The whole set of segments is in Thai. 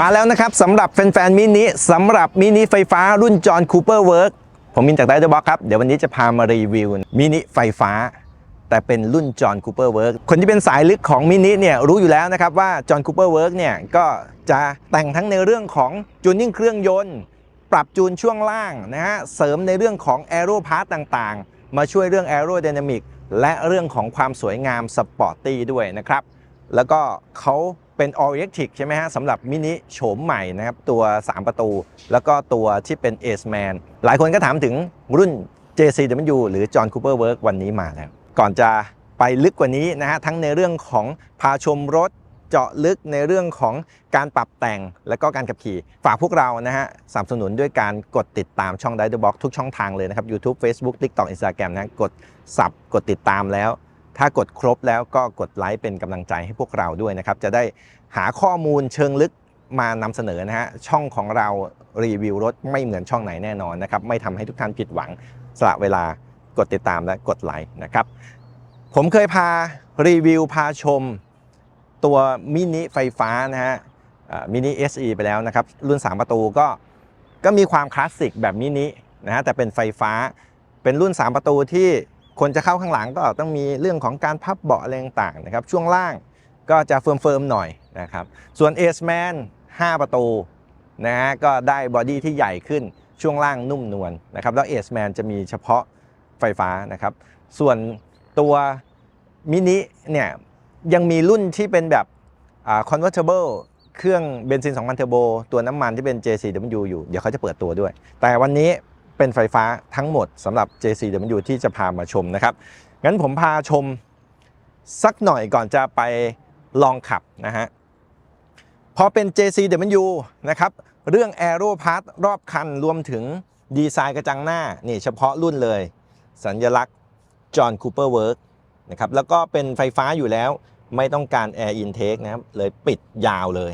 มาแล้วนะครับสำหรับแฟนๆมินิสำหรับมินิไฟฟ้ารุ่นจอห์นคูเปอร์เวิร์กผมมินจากไดเดอร์บ็อกครับ เดี๋ยววันนี้จะพามารีวิวมินิไฟฟ้า แต่เป็นรุ่นจอห์นคูเปอร์เวิร์กคนที่เป็นสายลึกของมินิเนี่ยรู้อยู่แล้วนะครับว่าจอห์นคูเปอร์เวิร์กเนี่ยก็จะแต่งทั้งในเรื่องของจูนนิ่งเครื่องยนต์ ปรับจูนช่วงล่างนะฮะเสริมในเรื่องของแอโรพาร์ตต่างๆ มาช่วยเรื่องแอโร d y นามิกและเรื่องของความสวยงามสปอร์ตตี้ด้วยนะครับแล้วก็เขา เป็น All Electric ใช่ไหมฮะสำหรับมินิโฉมใหม่นะครับ ตัว 3 ประตู แล้วก็ตัวที่เป็น Ace Man หลายคนก็ถามถึงรุ่น JCW หรือ John Cooper Work วันนี้มาแล้ว ก่อนจะไปลึกกว่านี้นะฮะทั้งในเรื่องของพาชมรถเจาะลึกในเรื่องของการปรับแต่งและก็การขับขี่ ฝากพวกเรานะฮะสนับสนุนด้วยการกดติดตามช่อง d i เดอร์บ็อกทุกช่องทางเลยนะครับ YouTube Facebook TikTok Instagram นะกดสับกดติดตามแล้ว ถ้ากดครบแล้วก็กดไลค์เป็นกำลังใจให้พวกเราด้วยนะครับ จะได้หาข้อมูลเชิงลึกมานำเสนอนะฮะ ช่องของเรารีวิวรถไม่เหมือนช่องไหนแน่นอนนะครับ ไม่ทำให้ทุกท่านผิดหวังสละเวลากดติดตามและกดไลค์นะครับ ผมเคยพารีวิวพาชม ตัวมินิไฟฟ้านะฮะมินิ SE ไปแล้วนะครับ รุ่น 3 ประตูก็ก็มีความคลาสสิกแบบมินินะฮะแต่เป็นไฟฟ้าเป็นรุ่น 3 ประตูที่ คนจะเข้าข้างหลังก็ต้องมีเรื่องของการพับเบาะอะไรต่างๆนะครับ ช่วงล่างก็จะเฟิร์มๆหน่อยนะครับ ส่วน Ace Man 5ประตูนะฮะก็ได้บอดี้ที่ใหญ่ขึ้นช่วงล่างนุ่มนวลนะครับ แล้ว Ace Man จะมีเฉพาะไฟฟ้านะครับ ส่วนตัวมินิเนี่ยยังมีรุ่นที่เป็นแบบอ่า convertible เครื่องเบนซิน 2,000 เทอร์โบ ตัวน้ำมันที่เป็น JCW อยู่ เดี๋ยวเขาจะเปิดตัวด้วย แต่วันนี้ เป็นไฟฟ้าทั้งหมดสำหรับ JCW ที่จะพามาชมนะครับ งั้นผมพาชมสักหน่อยก่อนจะไปลองขับนะฮะ พอเป็น JCW นะครับ เรื่อง Aero Part รอบคันรวมถึงดีไซน์กระจังหน้า นี่เฉพาะรุ่นเลย สัญลักษณ์ John Cooper Work นะครับ แล้วก็เป็นไฟฟ้าอยู่แล้วไม่ต้องการ Air Intake นะครับ เลยปิดยาวเลย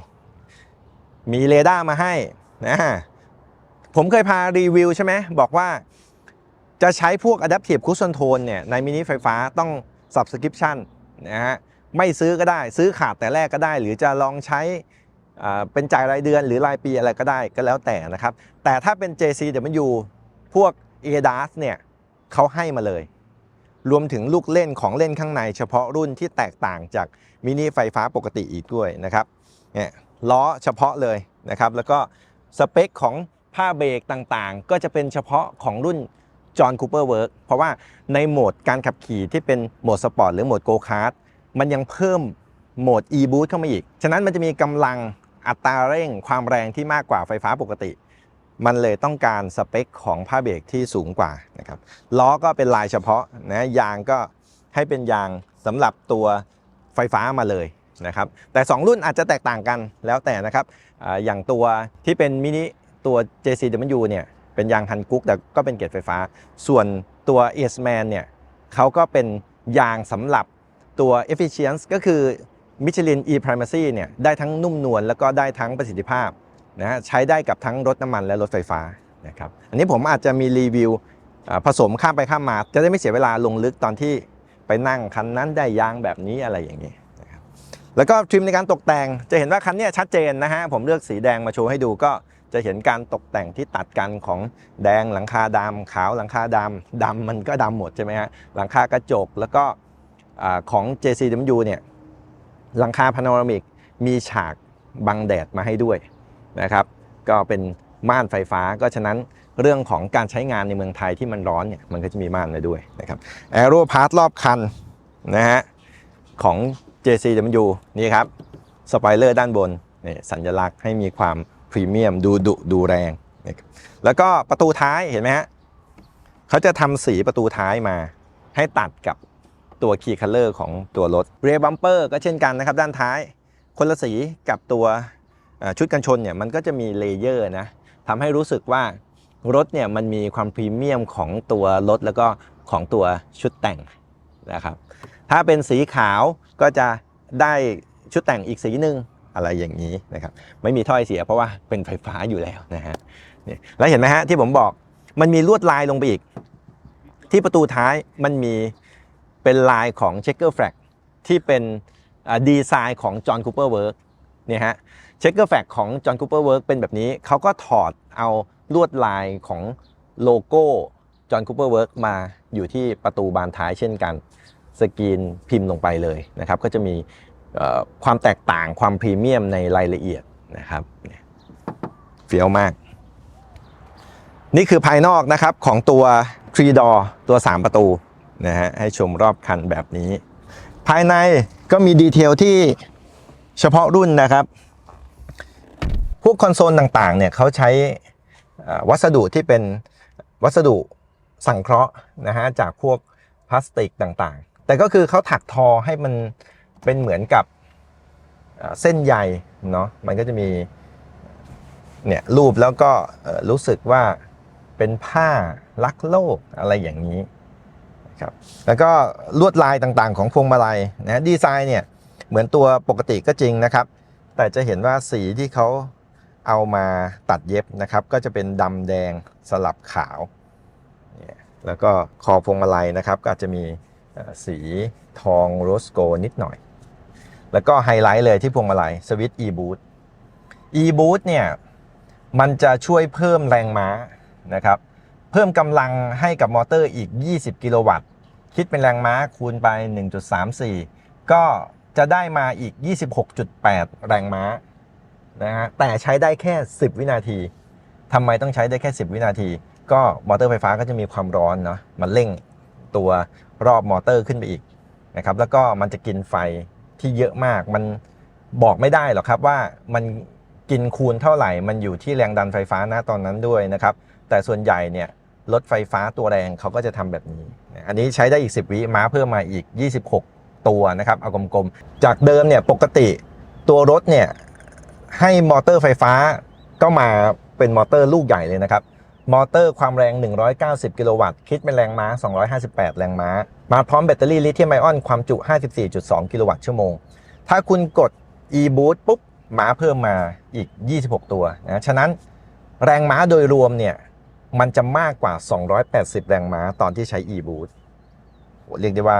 มีเรดาร์มาให้นะ ผมเคยพารีวิวใช่ไหมบอกว่าจะใช้พวก Adaptive Cruise Control เนี่ยในมินิไฟฟ้าต้อง Subscription นะฮะไม่ซื้อก็ได้ซื้อขาดแต่แรกก็ได้ หรือจะลองใช้เป็นจ่ายรายเดือนหรือรายปีอะไรก็ได้ก็แล้วแต่นะครับ แต่ถ้าเป็น JCW พวก ADAS เนี่ยเขาให้มาเลย รวมถึงลูกเล่นของเล่นข้างในเฉพาะรุ่นที่แตกต่างจากมินิไฟฟ้าปกติอีกด้วยนะครับเนี่ยล้อเฉพาะเลยนะครับ แล้วก็สเปคของ ผ้าเบรกต่างๆ ก็จะเป็นเฉพาะของรุ่น John Cooper Work เพราะว่าในโหมดการขับขี่ที่เป็นโหมดสปอร์ตหรือโหมดโกคาร์ t มันยังเพิ่มโหมด e-boost เข้ามาอีก ฉะนั้นมันจะมีกำลังอัตราเร่งความแรงที่มากกว่าไฟฟ้าปกติ มันเลยต้องการสเปคของผ้าเบรกที่สูงกว่านะครับล้อก็เป็นลายเฉพาะนะยางก็ให้เป็นยางสำหรับตัวไฟฟ้ามาเลยนะครับแต่ 2 รุ่นอาจจะแตกต่างกันแล้วแต่นะครับออย่างตัวที่เป็นมินิ ตัว JCW เนี่ยเป็นยางทันกุ๊กแต่ก็เป็นเกรดไฟฟ้า ส่วนตัว a c e m a n เนี่ยเขาก็เป็นยางสำหรับตัว Efficiency ก็คือ Michelin E Primacy เนี่ยได้ทั้งนุ่มนวลแล้วก็ได้ทั้งประสิทธิภาพนะฮะใช้ได้กับทั้งรถน้ำมันและรถไฟฟ้านะครับอันนี้ผมอาจจะมีรีวิวผสมข้ามไปข้ามมา จะได้ไม่เสียเวลาลงลึกตอนที่ไปนั่งคันนั้นได้ยางแบบนี้อะไรอย่างนี้นะครับแล้วก็ทริมในการตกแต่งจะเห็นว่าคันเนี้ยชัดเจนนะฮะผมเลือกสีแดงมาโชว์ให้ดูก็ จะเห็นการตกแต่งที่ตัดกันของแดงหลังคาดำขาวหลังคาดำดำมันก็ดำหมดใช่ไหมฮะหลังคากระจกแล้วก็อ่าของ JCW เนี่ยหลังคาพาโนรามิกมีฉากบังแดดมาให้ด้วยนะครับ ก็เป็นม่านไฟฟ้าก็ฉะนั้นเรื่องของการใช้งานในเมืองไทยที่มันร้อนเนี่ยมันก็จะมีม่านไว้ด้วยนะครับแอโรพาร์ทรอบคันนะฮะของ JCW นี่ครับสปอยเลอร์ด้านบนนี่สัญลักษณ์ให้มีความ พรีเมียมดูดุดูแรงนะครับแล้วก็ประตูท้ายเห็นไหมฮะเขาจะทำสีประตูท้ายมา ให้ตัดกับตัวคีย์คัลเลอร์ของตัวรถเร r บัมเปอร์ก็เช่นกันนะครับ ด้านท้าย คนละสีกับตัวชุดกันชนเนี่ยมันก็จะมีเลเยอร์นะทำให้รู้สึกว่ารถเนี่ยมันมีความพรีเมียมของตัวรถแล้วก็ของตัวชุดแต่งนะครับ ถ้าเป็นสีขาวก็จะได้ชุดแต่งอีกสีหนึ่ง อะไรอย่างนี้นะครับไม่มีถ้อยเสียเพราะว่าเป็นไฟฟ้าอยู่แล้วนะฮะนี่แล้วเห็นไหมฮะที่ผมบอกมันมีลวดลายลงไปอีก ที่ประตูท้ายมันมีเป็นลายของ Checker Flag ที่เป็นดีไซน์ของ John Cooper Work เนี่ยฮะเชคเกอร์แฟลกของ John Cooper Work เป็นแบบนี้เขาก็ถอดเอาลวดลายของโลโก้ John Cooper Work มาอยู่ที่ประตูบานท้ายเช่นกัน สกรีนพิมพ์ลงไปเลยนะครับ ก็จะมี ความแตกต่างความพรีเมียมในรายละเอียดนะครับเฟี้ยวมาก นี่คือภายนอกนะครับของตัว 3 door ตัว 3 ประตูนะฮะให้ชมรอบคันแบบนี้ ภายในก็มีดีเทลที่เฉพาะรุ่นนะครับ พวกคอนโซลต่างๆเนี่ยเขาใช้วัสดุที่เป็นวัสดุสังเคราะห์นะฮะจากพวกพลาสติกต่างๆ แต่ก็คือเขาถักทอให้มัน เป็นเหมือนกับเส้นใยเนาะมันก็จะมีเนี่ยรูปแล้วก็รู้สึกว่าเป็นผ้ารักโลกอะไรอย่างนี้นะครับแล้วก็ลวดลายต่างๆ ของพวงมาลัยนะดีไซน์เนี่ยเหมือนตัวปกติก็จริงนะครับ แต่จะเห็นว่าสีที่เขาเอามาตัดเย็บนะครับ ก็จะเป็นดำแดงสลับขาวเนี่ยแล้วก็คอพวงมาลัยนะครับ ก็จะมีสีทองโรสโกนิดหน่อย แล้วก็ไฮไลท์เลยที่พวงมาลัยสวิตช์ e-boot e-boot เนี่ยมันจะช่วยเพิ่มแรงม้านะครับเพิ่มกำลังให้กับมอเตอร์อีก 20 กิโลวัตต์ คิดเป็นแรงม้าคูณไป 1.34 ก็จะได้มาอีก 26.8 แรงม้านะฮะแต่ใช้ได้แค่ 10 วินาทีทำไมต้องใช้ได้แค่ 10 วินาที ก็มอเตอร์ไฟฟ้าก็จะมีความร้อนเนาะมันเร่งตัวรอบมอเตอร์ขึ้นไปอีกนะครับแล้วก็มันจะกินไฟ ที่เยอะมาก มันบอกไม่ได้หรอกครับว่ามันกินคูณเท่าไหร่ มันอยู่ที่แรงดันไฟฟ้าณตอนนั้นด้วยนะครับ แต่ส่วนใหญ่เนี่ยรถไฟฟ้าตัวแรงเขาก็จะทำแบบนี้ อันนี้ใช้ได้อีก 10 วิม้าเพิ่มมาอีก 26 ตัวนะครับ เอากลมๆ จากเดิมเนี่ยปกติตัวรถเนี่ยให้มอเตอร์ไฟฟ้าก็มาเป็นมอเตอร์ลูกใหญ่เลยนะครับ มอเตอร์ความแรง 190 กิโลวัตต์ คิดเป็นแรงม้า 258 แรงม้า มาพร้อมแบตเตอรี่ลิเธียมไอออนความจุ 54.2 กิโลวัตต์ชั่วโมง ถ้าคุณกด e-boost ปุ๊บม้าเพิ่มมาอีก 26 ตัวนะ ฉะนั้นแรงม้าโดยรวมเนี่ย มันจะมากกว่า 280 แรงม้าตอนที่ใช้ e-boost เรียกได้ว่า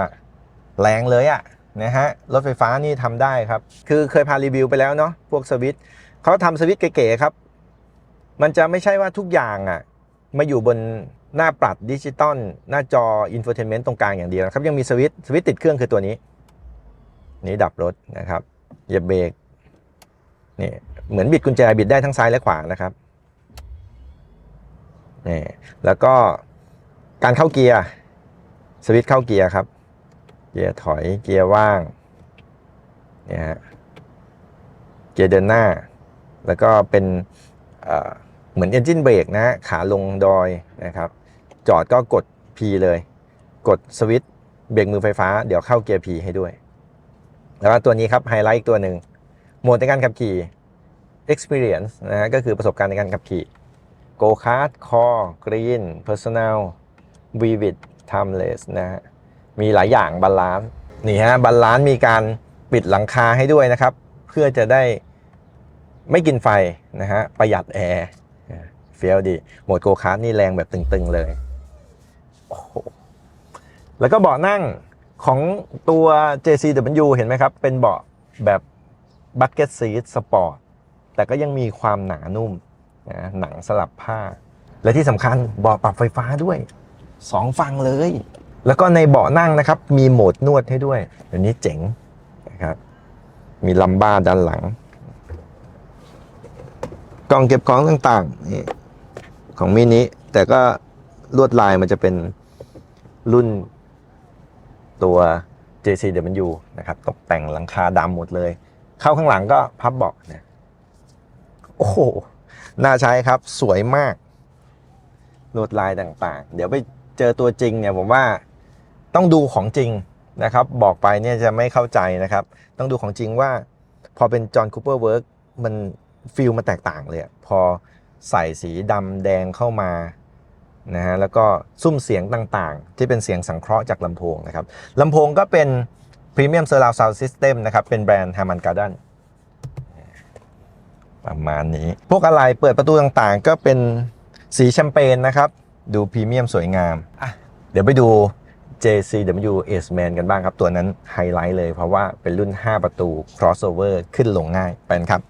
แรงเลยอะนะฮะ รถไฟฟ้านี่ทำได้ครับ คือเคยพารีวิวไปแล้วเนาะพวกสวิตเขาทำสวิตเก๋ๆครับ มันจะไม่ใช่ว่าทุกอย่างอะมาอยู่บน หน้าปัดดิจิตอลหน้าจออินโฟเทนเมนต์ตรงกลางอย่างเดียวนะครับ ยังมีสวิตช์สวิตช์ติดเครื่องคือตัวนี้ นี่ดับรถนะครับเหยียบเบรกนี่เหมือนบิดกุญแจบิดได้ทั้งซ้ายและขวานะครับนี่แล้วก็การเข้าเกียร์สวิตช์เข้าเกียร์ครับ เกียร์ถอยเกียร์ว่างเนี่ยฮะเกียร์เดินหน้า แล้วก็เป็นเหมือนเอนจินเบรกนะขาลงดอยนะครับ จอดก็กด P เลย กดสวิตช์เบรกมือไฟฟ้าเดี๋ยวเข้าเกียร์ P ให้ด้วย แล้วก็ตัวนี้ครับไฮไลท์อีกตัวหนึ่งโหมดในการขับขี่ experience นะฮะก็คือประสบการณ์ในการขับขี่ go kart core green personal vivid timeless นะฮะมีหลายอย่างบาลานซ์นี่ฮะบาลานซ์มีการปิดหลังคาให้ด้วยนะครับ เพื่อจะได้ไม่กินไฟนะฮะประหยัดแอร์เฟี้ยวดีโหมดโกคาร์นี่แรงแบบตึงๆเลย โอ้โหแล้วก็เบาะนั่งของตัว JCW เห็นไหมครับ เป็นเบาะแบบ bucket seat sport แต่ก็ยังมีความหนานุ่มนะหนังสลับผ้า และที่สำคัญเบาะปรับไฟฟ้าด้วยสองฝั่งเลย แล้วก็ในเบาะนั่งนะครับ มีโหมดนวดให้ด้วยเดี๋ยวนี้เจ๋งนะครับมีลัมบ้าด้านหลัง กล่องเก็บของต่างๆนี่ของมินิแต่ก็ ลวดลายมันจะเป็นรุ่นตัว JCW นะครับ ตกแต่งหลังคาดำหมดเลย เข้าข้างหลังก็พับเบาะเนี่ยโอ้โห น่าใช้ครับสวยมาก ลวดลายต่างๆ เดี๋ยวไปเจอตัวจริงเนี่ยผมว่าต้องดูของจริงนะครับ บอกไปเนี่ยจะไม่เข้าใจนะครับ ต้องดูของจริงว่าพอเป็นจอห์นคูเปอร์เวิร์กมันฟิลมันแตกต่างเลย พอใส่สีดำแดงเข้ามา นะฮะแล้วก็ซุ้มเสียงต่างๆ ที่เป็นเสียงสังเคราะห์จากลำโพงนะครับลำโพงก็เป็น Premium Surround Sound System นะครับ เป็นแบรนด์ Harman Kardon ประมาณนี้ พวกอะไรเปิดประตูต่างๆ ก็เป็นสีแชมเปญนะครับ ดูพรีเมียมสวยงามอะเดี๋ยวไปดู JCW Ace Man กันบ้างครับ ตัวนั้นไฮไลท์เลยเพราะว่าเป็นรุ่น 5 ประตู crossover ขึ้นลงง่ายเป็นครับ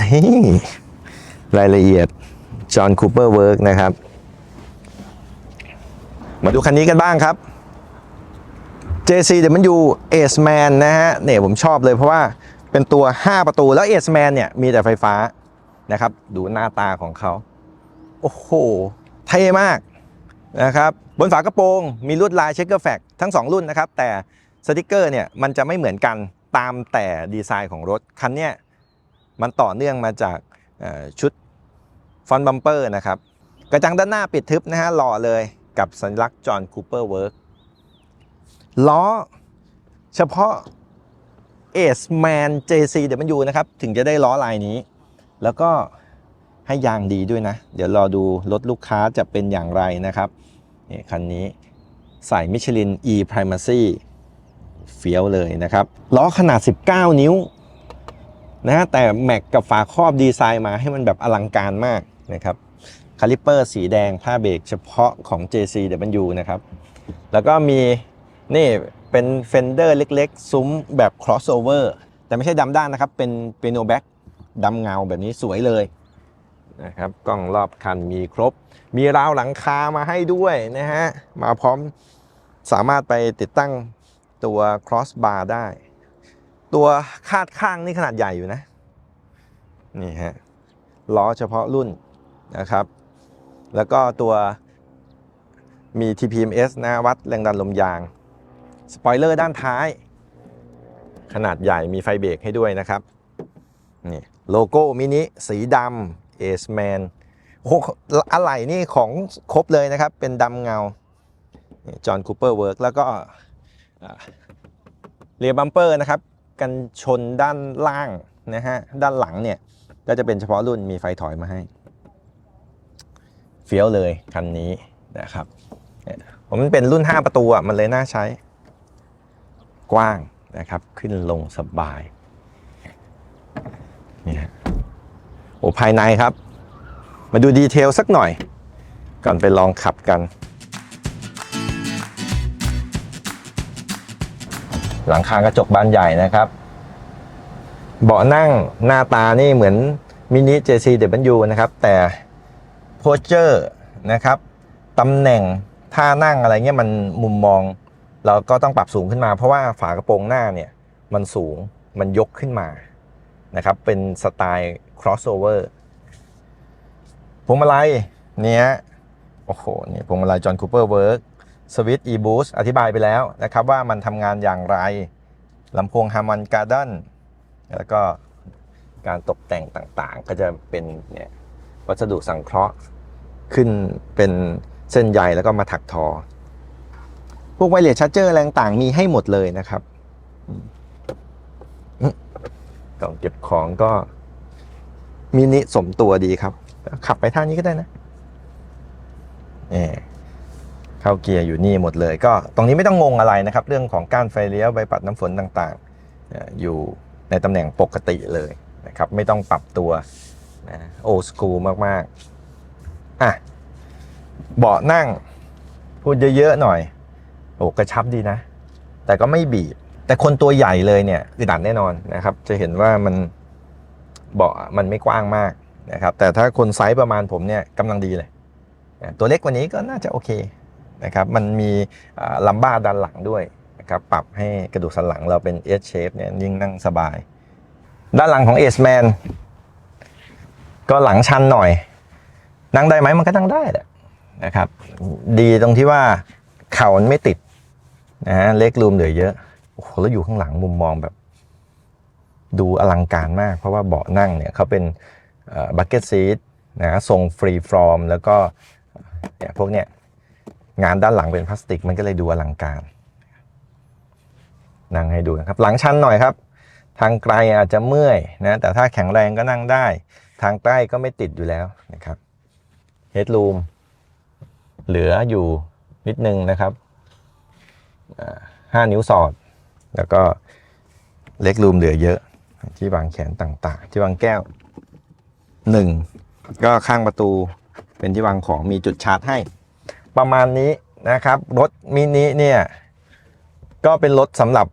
นี่รายละเอียด จอห์นคูเปอร์เวิร์กนะครับ มาดูคันนี้กันบ้างครับ JCW Ace Man นะฮะเนี่ยผมชอบเลยเพราะว่าเป็นตัว 5 ประตูแล้ว Ace Man เนี่ยมีแต่ไฟฟ้านะครับ ดูหน้าตาของเขา โอ้โห เท่มากนะครับ บนฝากระโปรง มีลวดลายเชคเกอร์แฟกทั้ง 2 รุ่นนะครับ แต่สติกเกอร์เนี่ยมันจะไม่เหมือนกันตามแต่ดีไซน์ของรถ คันเนี้ยมันต่อเนื่องมาจากชุด ฟอนบัมเปอร์นะครับ กระจังด้านหน้าปิดทึบนะฮะหล่อเลยกับสัญลักษณ์จอห์นคูเปอร์เวิร์กล้อเฉพาะ Ace Man JCW นะครับ ถึงจะได้ล้อลายนี้ แล้วก็ให้ยางดีด้วยนะ เดี๋ยวรอดูรถลูกค้าจะเป็นอย่างไรนะครับนี่คันนี้ใส่มิชลิน E Primacy เฟี้ยวเลยนะครับ ล้อขนาด 19 นิ้วนะฮะแต่แม็กกับฝาครอบดีไซน์มาให้มันแบบอลังการมาก นะครับคาลิปเปอร์สีแดงผ้าเบรกเฉพาะของ JCW นะครับ แล้วก็มีนี่เป็นเฟนเดอร์เล็กๆ ซุ้มแบบ crossover แต่ไม่ใช่ดำด้านนะครับ เป็นเปียโนแบ็กดำเงาแบบนี้สวยเลยนะครับกล้องรอบคันมีครบ มีราวหลังคามาให้ด้วยนะฮะ มาพร้อมสามารถไปติดตั้งตัว crossbar ได้ ตัวคาดข้างนี่ขนาดใหญ่อยู่นะ นี่ฮะล้อเฉพาะรุ่น นะครับ แล้วก็ตัวมี TPMS นะวัดแรงดันลมยาง สปอยเลอร์ด้านท้าย ขนาดใหญ่มีไฟเบรกให้ด้วยนะครับ นี่โลโก้มินิสีดำ Ace Man โอ้โหอะไหล่นี่ของครบเลยนะครับ เป็นดำเงาจอห์นคูเปอร์เวิร์กแล้วก็เรียบัมเปอร์นะครับ กันชนด้านล่างนะฮะ ด้านหลังเนี่ย ก็จะเป็นเฉพาะรุ่นมีไฟถอยมาให้ เฟี้ยวเลยคันนี้นะครับเนี่ยผมมันเป็นรุ่น 5 ประตูอะมันเลยน่าใช้ กว้างนะครับ ขึ้นลงสบายนี่ฮะโอ้ภายในครับ มาดูดีเทลสักหน่อย ก่อนไปลองขับกัน หลังคากระจกบานใหญ่นะครับ เบาะนั่งหน้าตานี่เหมือนมินิ JCW นะครับ แต่ โพสเจอร์นะครับตำแหน่งท่านั่งอะไรเงี้ยมันมุมมอง เราก็ต้องปรับสูงขึ้นมา เพราะว่าฝากระโปรงหน้าเนี่ยมันสูงมันยกขึ้นมานะครับเป็นสไตล์ crossover พวงมาลัยเนี่ยโอ้โหนี่พวงมาลัยจอห์นคูเปอร์เวิร์กสวิตช์ e-boost อธิบายไปแล้วนะครับว่ามันทำงานอย่างไรลำโพง Harman Kardon แล้วก็การตกแต่งต่างๆ ก็จะเป็นเนี่ยวัสดุสังเคราะห์ ขึ้นเป็นเส้นใยแล้วก็มาถักทอ พวกไวเลสชาร์เจอร์แรงต่างมีให้หมดเลยนะครับกล่องเก็บของก็มินิสมตัวดีครับ ขับไปท่านี้ก็ได้นะนี่เข้าเกียร์อยู่นี่หมดเลย ก็ตรงนี้ไม่ต้องงงอะไรนะครับ เรื่องของก้านไฟเลี้ยวใบปัดน้ำฝนต่างๆเอ่ออยู่ในตำแหน่งปกติเลยนะครับ ไม่ต้องปรับตัวนะโอสกูมากๆ อะเบาะนั่ง พูดเยอะๆหน่อย โอ้กระชับดีนะ แต่ก็ไม่บีบ แต่คนตัวใหญ่เลยเนี่ยอึดอัดแน่นอนนะครับ จะเห็นว่ามันเบาะมันไม่กว้างมากนะครับ แต่ถ้าคนไซส์ประมาณผมเนี่ยกำลังดีเลย ตัวเล็กกว่านี้ก็น่าจะโอเคนะครับ มันมีลัมบ้าด้านหลังด้วยนะครับ ปรับให้กระดูกสันหลังเราเป็น S shape เนี่ยยิ่งนั่งสบาย ด้านหลังของ Ace Man ก็หลังชันหน่อย นั่งได้ไหมมันก็นั่งได้แหละนะครับ ดีตรงที่ว่าเข่ามันไม่ติดนะฮะเล็กรูมเหลือเยอะโอ้โหแล้วอยู่ข้างหลังมุมมองแบบ ดูอลังการมาก เพราะว่าเบาะนั่งเนี่ยเขาเป็นบักเก็ตซีทนะทรงฟรีฟอร์มแล้วก็เนี่ยพวกเนี้ยงานด้านหลังเป็นพลาสติกมันก็เลยดูอลังการ นั่งให้ดูนะครับ หลังชันหน่อยครับ ทางไกลอาจจะเมื่อยนะแต่ถ้าแข็งแรงก็นั่งได้ ทางใกล้ก็ไม่ติดอยู่แล้วนะครับ เฮดรูมเหลืออยู่นิดนึงนะครับอ่าห้านิ้วสอด แล้วก็เล็กรูมเหลือเยอะ ที่วางแขนต่างๆ ที่วางแก้วหนึ่งก็ข้างประตูเป็นที่วางของมีจุดชาร์จให้ ประมาณนี้นะครับ รถมินิเนี่ย ก็เป็นรถสำหรับ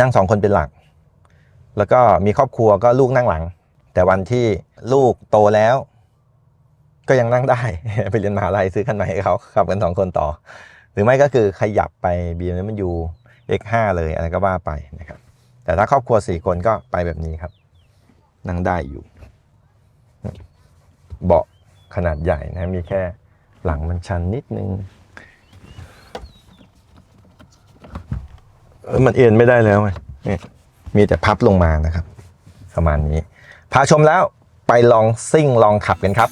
นั่งสองคนเป็นหลัก แล้วก็มีครอบครัวก็ลูกนั่งหลัง แต่วันที่ลูกโตแล้ว ก็ยังนั่งได้ ไปเรียนมหาลัยซื้อคันใหม่ให้เขาขับกันสองคนต่อ หรือไม่ก็คือขยับไป BMW X5 เลยอะไรก็ว่าไปนะครับ แต่ถ้าครอบครัวสี่คนก็ไปแบบนี้ครับ นั่งได้อยู่ เบาะขนาดใหญ่นะมีแค่หลังมันชันนิดนึงเออมันเอ็นไม่ได้แล้วไงนี่มีแต่พับลงมานะครับ ประมาณนี้ พาชมแล้วไปลองซิ่งลองขับกันครับ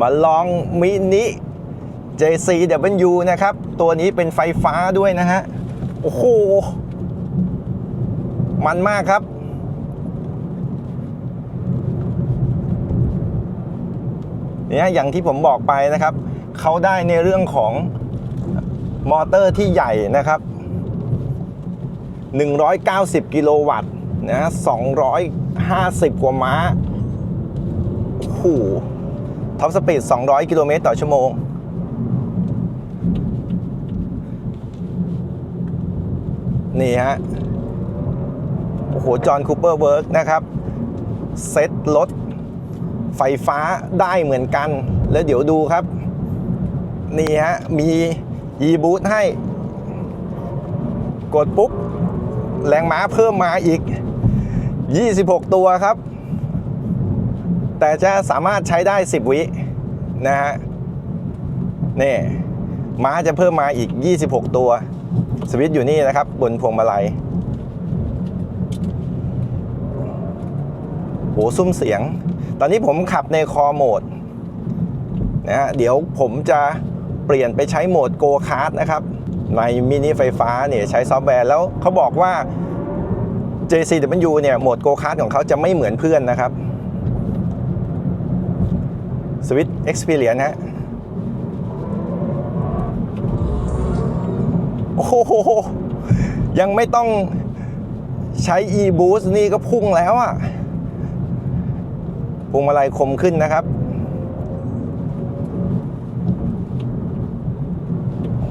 มาลองมินิ JCW นะครับ ตัวนี้เป็นไฟฟ้าด้วยนะฮะ โอ้โห มันมากครับ เนี่ยอย่างที่ผมบอกไปนะครับ เขาได้ในเรื่องของมอเตอร์ที่ใหญ่นะครับ 190 กิโลวัตต์นะ250 กว่าม้าโอ้โห ท็อปสปีด 200 กิโลเมตรต่อชั่วโมง นี่ฮะ โอ้โห จอห์นคูเปอร์เวิร์กนะครับ เซ็ตรถไฟฟ้าได้เหมือนกัน แล้วเดี๋ยวดูครับ นี่ฮะ มี e-boot ให้ กดปุ๊บ แรงม้าเพิ่มมาอีก 26 ตัวครับ แต่จะสามารถใช้ได้ 10 วินะฮะนี่ม้าจะเพิ่มมาอีก 26 ตัว สวิตช์อยู่นี่นะครับ บนพวงมาลัยโหซุ้มเสียง ตอนนี้ผมขับในคอโหมดนะฮะเดี๋ยวผมจะเปลี่ยนไปใช้โหมดโกคาร์ดนะครับ ในมินิไฟฟ้าเนี่ยใช้ซอฟต์แวร์แล้วเขาบอกว่า JCW เนี่ยโหมดโกคาร์ดของเขาจะไม่เหมือนเพื่อนนะครับ สวิต Experience ฮะโอ้โห ยังไม่ต้องใช้ e-boost นี่ก็พุ่งแล้วอะพวงมาลัยคมขึ้นนะครับ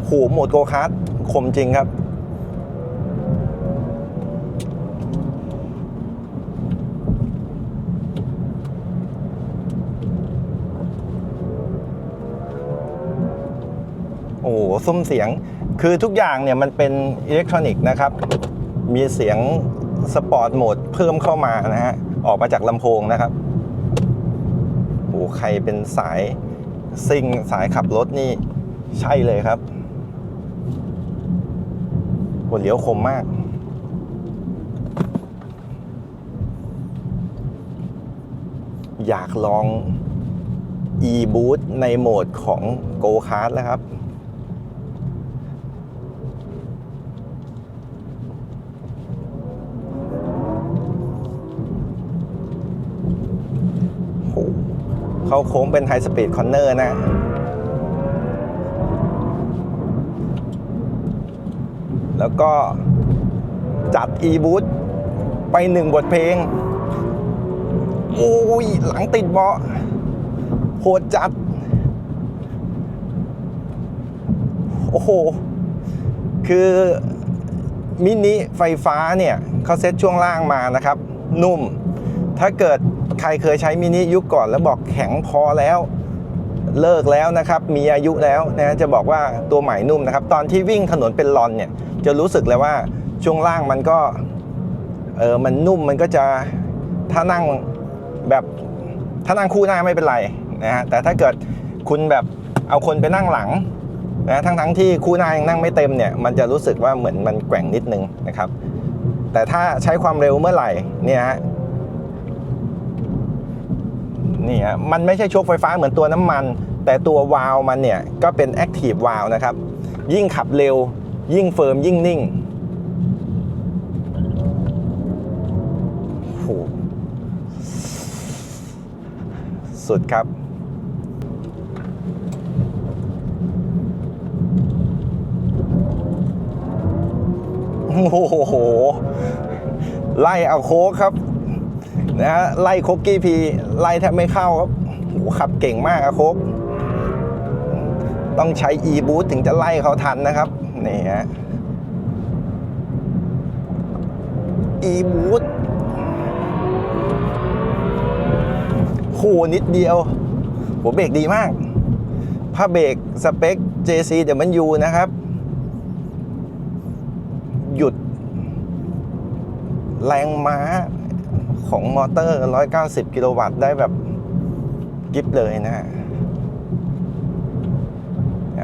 โหโหมดโกคาร์ดคมจริงครับ อ้โหซุ้มเสียง คือทุกอย่างเนี่ยมันเป็นอิเล็กทรอนิกส์นะครับ มีเสียงสปอร์ตโหมดเพิ่มเข้ามานะฮะ ออกมาจากลำโพงนะครับโอ้โหใครเป็นสายซิ่งสายขับรถนี่ใช่เลยครับโหเลี้ยวคมมาก อยากลอง e-boost ในโหมดของ go kart แล้วครับ เข้าโค้งเป็นไฮสปีดคอนเนอร์นะแล้วก็จัด e-boost ไปหนึ่งบทเพลง โอ้ย หลังติดเบาะโหดจัด โอ้โห คือมินิไฟฟ้าเนี่ยเขาเซ็ตช่วงล่างมานะครับ นุ่มถ้าเกิด รเคยใช้มินิยุคก่อนแล้วบอกแข็งพอแล้ว เลิกแล้วนะครับ มีอายุแล้วนะจะบอกว่าตัวใหม่นุ่มนะครับ ตอนที่วิ่งถนนเป็นลอนเนี่ย จะรู้สึกเลยว่าช่วงล่างมันก็เออมันนุ่มมันก็จะถ้านั่งแบบถ้านั่งคู่หน้าไม่เป็นไรนะฮะแต่ถ้าเกิดคุณแบบเอาคนไปนั่งหลังนะทั้งทั้งที่คู่หน้ายังนั่งไม่เต็มเนี่ยมันจะรู้สึกว่าเหมือนมันแกว่งนิดนึงนะครับ แต่ถ้าใช้ความเร็วเมื่อไหร่เนี่ยฮะ นี่ฮะมันไม่ใช่โชคไฟฟ้าเหมือนตัวน้ำมัน แต่ตัววาล์วมันเนี่ยก็เป็นแอคทีฟวาล์วนะครับ ยิ่งขับเร็ว ยิ่งเฟิร์มยิ่งนิ่งโหสุดครับโอ้โห ไล่เอาโค้กครับ นะฮะไล่โคกกี้พีไล่แทบไม่เข้าครับโหขับเก่งมากอะโคกต้องใช้ e boost ถึงจะไล่เขาทันนะครับนี่ฮะ e boost โหนิดเดียวหัวเบรกดีมากผ้าเบรกสเปค JC เดี๋ยวมันยูนะครับ หยุด แรงม้า ของมอเตอร์ 190 กิโลวัตต์ได้แบบกิฟเลยนะฮะ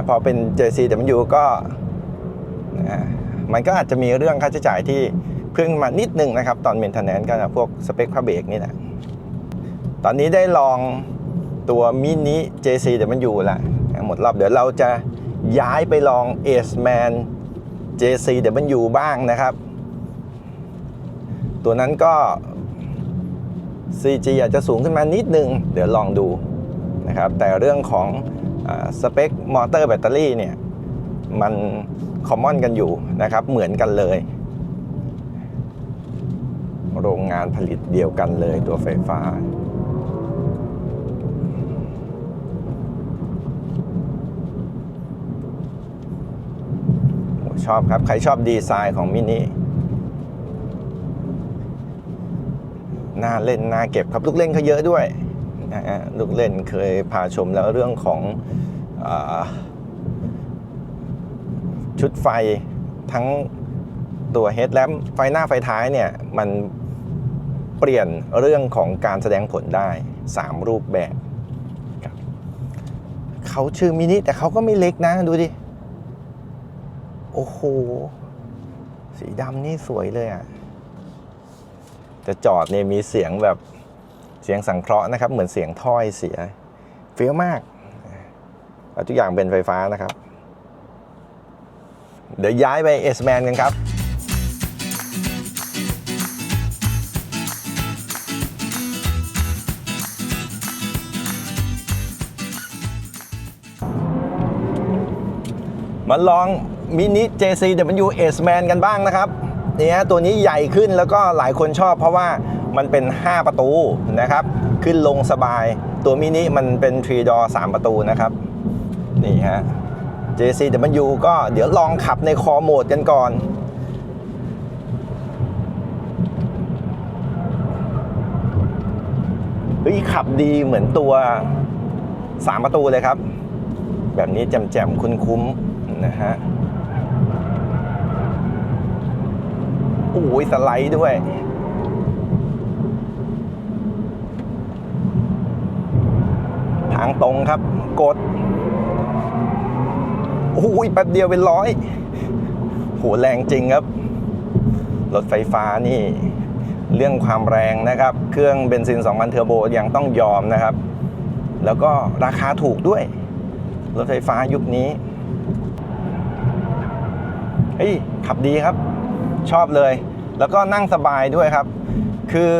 พอเป็น JC เดียบันยูก็นะมันก็อาจจะมีเรื่องค่าใช้จ่ายที่เพิ่งมานิดนึงนะครับ ตอนเมนเทนแนนซ์ก็พวกสเปคผ้าเบรกนี่แหละ ตอนนี้ได้ลองตัวมินิ JCW ละหมดรอบเดี๋ยวเราจะย้ายไปลอง Ace Man JCW บ้างนะครับ ตัวนั้นก็ CG อาจจะสูงขึ้นมานิดนึง เดี๋ยวลองดูนะครับ แต่เรื่องของสเปคมอเตอร์แบตเตอรี่เนี่ย มันคอมมอนกันอยู่นะครับ เหมือนกันเลย โรงงานผลิตเดียวกันเลยตัวไฟฟ้าชอบครับ ใครชอบดีไซน์ของมินิ น่าเล่นน่าเก็บครับลูกเล่นเขาเยอะด้วยนะฮะลูกเล่นเคยพาชมแล้วเรื่องของอชุดไฟทั้งตัวเฮดแลมไฟหน้าไฟท้ายเนี่ยมันเปลี่ยนเรื่องของการแสดงผลได้ 3 รูปแบบเขาชื่อมินิแต่เขาก็ไม่เล็กนะดูดิ โอ้โห สีดำนี่สวยเลยอะ จะจอดเนี่ยมีเสียงแบบเสียงสังเคราะห์นะครับ เหมือนเสียงถ้อยเสียเฟี้ยวมากทุกอย่างเป็นไฟฟ้านะครับ เดี๋ยวย้ายไปเอสแมนกันครับมาลองมินิ JCW S Man กันบ้างนะครับ เนี่ยตัวนี้ใหญ่ขึ้นแล้วก็หลายคนชอบเพราะว่ามันเป็น 5 ประตูนะครับ ขึ้นลงสบาย ตัวมินิมันเป็น3 door 3ประตูนะครับ นี่ฮะ JCW ก็เดี๋ยวลองขับในคอโหมดกันก่อนเฮ้ยขับดีเหมือนตัว 3 ประตูเลยครับ แบบนี้แจ่มๆคุ้มๆนะฮะ โอ้ยสไลด์ด้วยทางตรงครับ กด โอ้ยแป๊บเดียวเป็นร้อยโหแรงจริงครับรถไฟฟ้านี่ เรื่องความแรงนะครับ เครื่องเบนซิน 2,000 เทอร์โบยังต้องยอมนะครับ แล้วก็ราคาถูกด้วย รถไฟฟ้ายุคนี้ เฮ้ย ขับดีครับ ชอบเลย แล้วก็นั่งสบายด้วยครับ คือ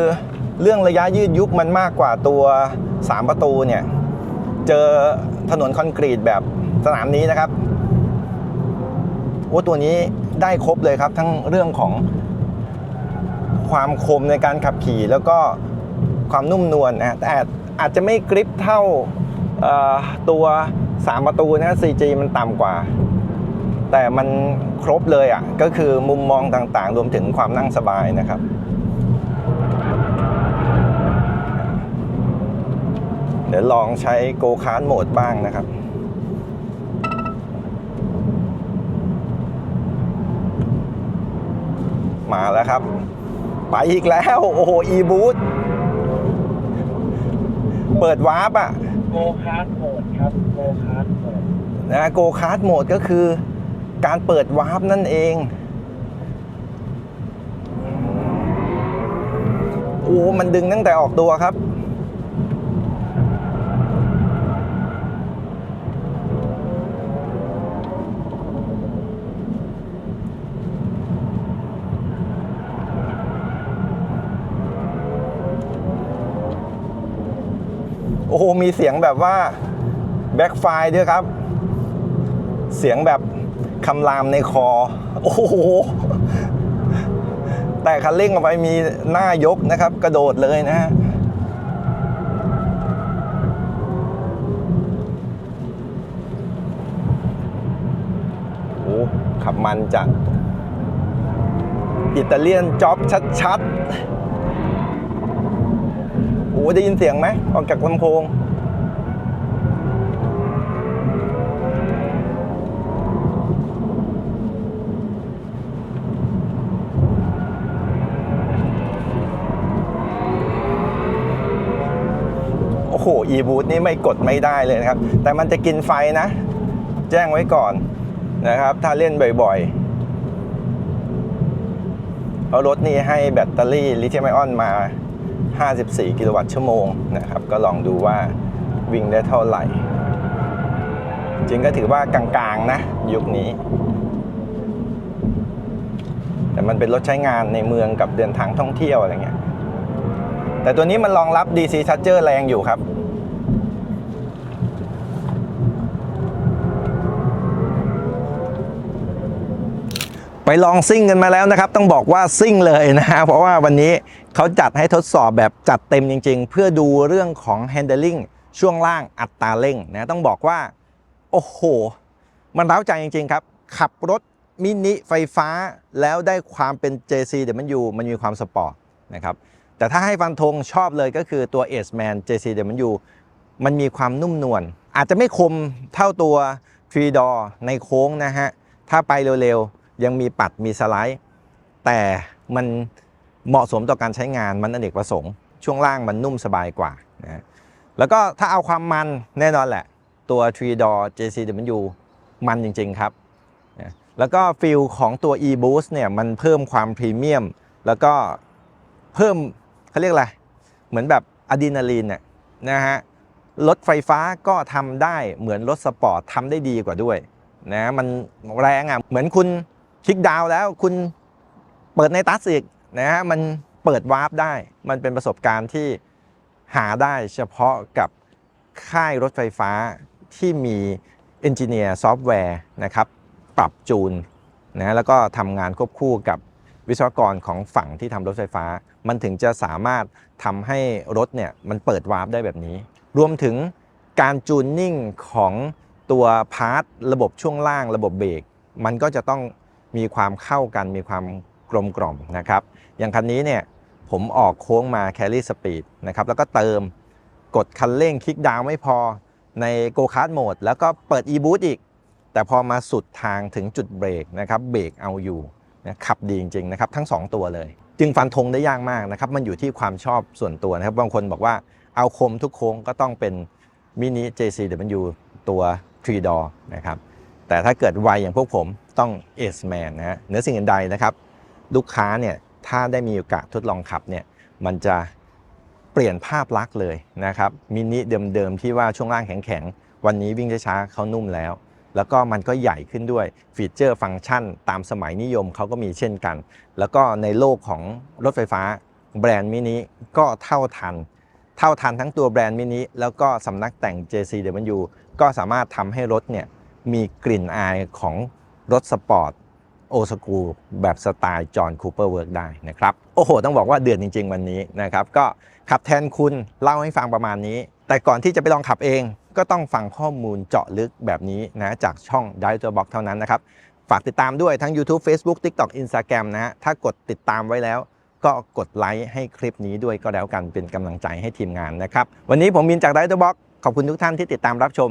เรื่องระยะยืดยุบมันมากกว่าตัว 3 ประตูเนี่ย เจอถนนคอนกรีตแบบสนามนี้นะครับโอ้ตัวนี้ได้ครบเลยครับ ทั้งเรื่องของความคมในการขับขี่ แล้วก็ความนุ่มนวลนะแต่อาจจะไม่กริปเท่าตัว 3 ประตูนะ CG มันต่ำกว่า แต่มันครบเลยอะก็คือมุมมองต่างๆ รวมถึงความนั่งสบายนะครับเดี๋ยวลองใช้โกคาร์ดโหมดบ้างนะครับ มาแล้วครับ ไปอีกแล้ว โอ้โห อีบูทเปิดวาร์ปอะ โกคาร์ดโหมดครับ โกคาร์ดโหมดนะโกคาร์ดโหมดก็คือ การเปิดวาร์ปนั่นเอง โอ้ มันดึงตั้งแต่ออกตัวครับ โอ้ มีเสียงแบบว่าแบ็คไฟด้วยครับ เสียงแบบ คำรามในคอ โอ้โห แต่คันเร่งออกไปมีหน้ายกนะครับ กระโดดเลยนะฮะโอ้ขับมันจัดอิตาเลียนจ็อบชัดๆ โอ้ได้ยินเสียงไหมออกจากลำโพง โอ้โห e b o o t นี่ไม่กดไม่ได้เลยนะครับ แต่มันจะกินไฟนะ แจ้งไว้ก่อนนะครับ ถ้าเล่นบ่อยๆเพราะรถนี่ให้แบตเตอรี่ลิเธียมไอออนมา 54 กิโลวัตต์ชั่วโมงนะครับ ก็ลองดูว่าวิ่งได้เท่าไหร่ จริงก็ถือว่ากลางๆนะ ยุคนี้ แต่มันเป็นรถใช้งานในเมืองกับเดินทางท่องเที่ยวอะไรเงี้ยแต่ตัวนี้มันรองรับ DC Charger แรงอยู่ครับ ไปลองซิ่งกันมาแล้วนะครับ ต้องบอกว่าซิ่งเลยนะฮะเพราะว่าวันนี้เขาจัดให้ทดสอบแบบจัดเต็มจริง ๆ เพื่อดูเรื่องของ handling ช่วงล่างอัตราเร่งนะต้องบอกว่า โอ้โห มันร้าใจจริง ๆ ครับ ขับรถมินิไฟฟ้าแล้วได้ความเป็น JC เดมันอยู่มันมีความสปอร์ตนะครับแต่ถ้าให้ฟันธงชอบเลยก็คือตัว a c e m a n JC เดมันอยู่มันมีความนุ่มนวลอาจจะไม่คมเท่าตัว t r e e d o ในโค้งนะฮะ ถ้าไปเร็วๆ ยังมีปัดมีสไลด์ แต่มันเหมาะสมต่อการใช้งานมันอเนกประสงค์ ช่วงล่างมันนุ่มสบายกว่านะแล้วก็ถ้าเอาความมันแน่นอนแหละ ตัว t r e e d o JCW มันจริง ๆ ครับนะแล้วก็ฟิลของตัว e-boost เนี่ยมันเพิ่มความพรีเมียม แล้วก็เพิ่มเขาเรียกอะไร เหมือนแบบอะดรีนาลีนเนี่ยนะฮะรถไฟฟ้าก็ทำได้เหมือนรถสปอร์ตทำได้ดีกว่าด้วยนะมันแรงอะเหมือนคุณ คลิกดาวแล้วคุณเปิดในตัสอีกนะฮะมันเปิดวาร์ปได้ มันเป็นประสบการณ์ที่หาได้เฉพาะกับค่ายรถไฟฟ้าที่มีเอนจิเนียร์ซอฟต์แวร์นะครับปรับจูนนะแล้วก็ทำงานควบคู่กับวิศวกรของฝั่งที่ทำรถไฟฟ้า มันถึงจะสามารถทำให้รถเนี่ยมันเปิดวาร์ปได้แบบนี้ รวมถึงการจูนนิ่งของตัวพาร์ทระบบช่วงล่างระบบเบรกมันก็จะต้อง มีความเข้ากันมีความกลมกล่อมนะครับ อย่างคันนี้เนี่ยผมออกโค้งมาแคลรี่สปีดนะครับแล้วก็เติมกดคันเร่งคลิกดาวไม่พอในโกคาร์ดโหมดแล้วก็เปิด e-boot อีก แต่พอมาสุดทางถึงจุดเบรกนะครับเบรกเอาอยู่นะขับดีจริงๆนะครับทั้ง 2 ตัวเลย จึงฟันธงได้ยากมากนะครับ มันอยู่ที่ความชอบส่วนตัวนะครับบางคนบอกว่าเอาคมทุกโค้งก็ต้องเป็นมินิ JCW ตัว 3 door นะครับ แต่ถ้าเกิดไวอย่างพวกผมต้อง Ace Man นะฮะเหนือสิ่งอื่นใดนะครับ ลูกค้าเนี่ยถ้าได้มีโอกาสทดลองขับเนี่ยมันจะเปลี่ยนภาพลักษณ์เลยนะครับมินิเดิมๆที่ว่าช่วงล่างแข็งๆ วันนี้วิ่งช้าๆเขานุ่มแล้ว แล้วก็มันก็ใหญ่ขึ้นด้วยฟีเจอร์ฟังก์ชัน ตามสมัยนิยมเขาก็มีเช่นกัน แล้วก็ในโลกของรถไฟฟ้า แบรนด์มินิก็เท่าทัน เท่าทันทั้งตัวแบรนด์มินิแล้วก็สำนักแต่ง JCW ก็สามารถทำให้รถเนี่ย มีกลิ่นอายของรถสปอร์ตโอสกูแบบสไตล์จอห์นคูเปอร์เวิร์กได้นะครับ โอ้โห ต้องบอกว่าเดือดจริง ๆ วันนี้นะครับ ก็ขับแทนคุณเล่าให้ฟังประมาณนี้ แต่ก่อนที่จะไปลองขับเอง ก็ต้องฟังข้อมูลเจาะลึกแบบนี้นะจากช่อง d i v e r Box เท่านั้นนะครับ ฝากติดตามด้วยทั้ง YouTube Facebook TikTok Instagram นะฮะถ้ากดติดตามไว้แล้ว ก็กดไลค์ให้คลิปนี้ด้วยก็แล้วกันเป็นกำลังใจให้ทีมงานนะครับวันนี้ผมมินจาก d i v e r Box ขอบคุณทุกท่านที่ติดตามรับชม